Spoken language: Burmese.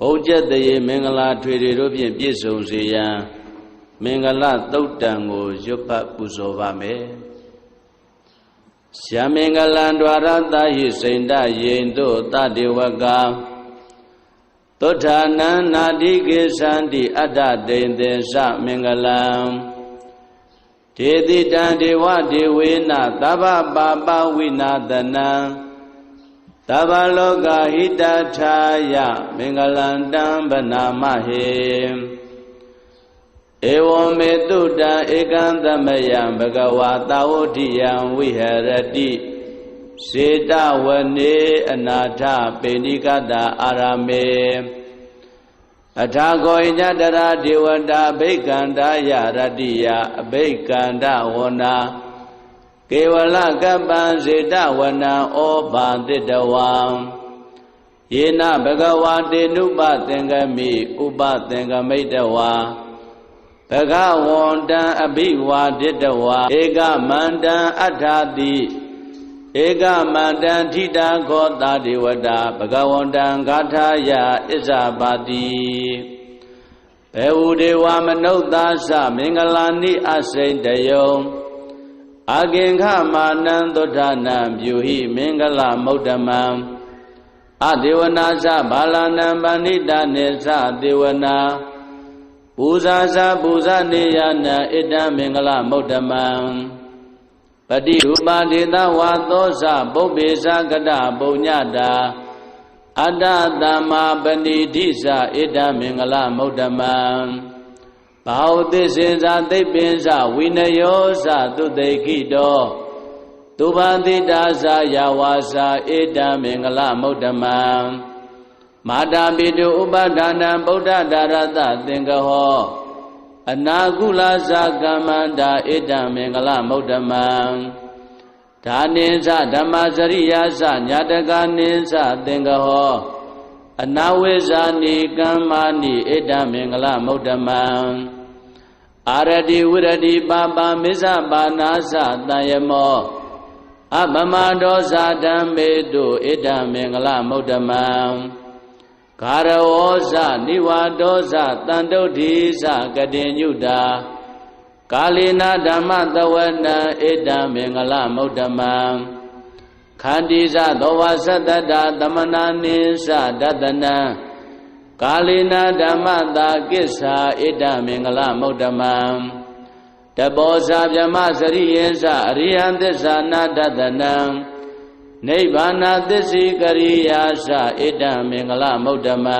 ဘုံကျက်တရေမင်္ဂလာထွေတွေတို့ဖြင့်ပြည့်စုံစေရန်မင်္ဂလာသုတ်တံကိုရွတ်ပတ်ပူဇော်ပါမယ်ရှာမင်္ဂလံ द्वार တာဟိစိန္ဒယိန်တို့တတေဝကသုထာနံနာတိကေသန္တိအတ္တဒိန်သေသမင်္ဂလံဒေတိတံဒေဝဒေဝေနသဗ္ဗပါပဝိနာတနံ သဗ္ဗလောကဟိတထာယမင်္ဂလံတံဗနာမဟေဧဝံမေတုတံဧကံသမယံဘဂဝါတာဝတိယံဝိဟရတိစေတဝနေအနာထပေဏိကတာအာရမေအထာကောဣညတရာဒေဝတာအဘိကန္တာယရတိယအဘိကန္တဝနာ ကေဝလကပ္ပံစေတဝနံဩဘာတိတဝံယေနဘဂဝါတေနုပသင်္ကမိဥပသင်္ကမိတဝါဘဂဝန္တံအဘိဝါဒိတဝါဧကမန္တံအထာတိဧကမန္တံထိတာခောတာဒေဝတာဘဂဝန္တံဂါထာယဣဇာပါတိဘေဝဒေဝမနုဿာသမင်္ဂလာနိအစိန်တယုံ အာကင်္ခမာနံသုဒ္ဓနာပြုဟိမင်္ဂလမௌတမံအဒေဝနာသဘာလနံပဏိတနေသဒေဝနာပူဇာဇာပူဇာနေယနာဣတံမင်္ဂလမௌတမံပတိရူပဒေသဝါသောဇပုပ္ပေဇကတပုံညတာအတ္တတမ္မာပဏိတိဇဣတံမင်္ဂလမௌတမံ ဘာဝသစ္စေဇာသိပ္ပင်ဇဝိနယောဇသုတေခိတောသူဘာတိတာဇာယဝါစာဣတံမင်္ဂလမௌတမံမာတာပိတုဥပဒါနံဗုဒ္ဓဒါရတသင်္ကဟောအနာကုလဇာကမ္မန္တာဣတံမင်္ဂလမௌတမံဒါနိသဓမ္မစရိယာသညာတကနိသသင်္ကဟောအနာဝိဇာနိကမ္မာနိဣတံမင်္ဂလမௌတမံ အာရတိဝရတိပါပါမိစ္ဆပါနာသတယမောအပမဒောဇာဓမ္မေတုဣဒံမင်္ဂလမௌတမံဂါရဝောဇနိဝါဒောဇတန်တုဋ္ဌိဇကတိညုတာကာလိနာဓမ္မသဝနံဣဒံမင်္ဂလမௌတမံခန္တီဇသောဝသတ္တတာသမနာနိသဒတနံ ကာလိနာဓမ္မတာကိစ္ဆာဣဒမင်္ဂလမௌတမံတဘောဇာဗျမစရိယေသအရိယသစ္စာနာတတနံနိဗ္ဗာနသစ္စိကရိယာသဣဒမင်္ဂလမௌတမံ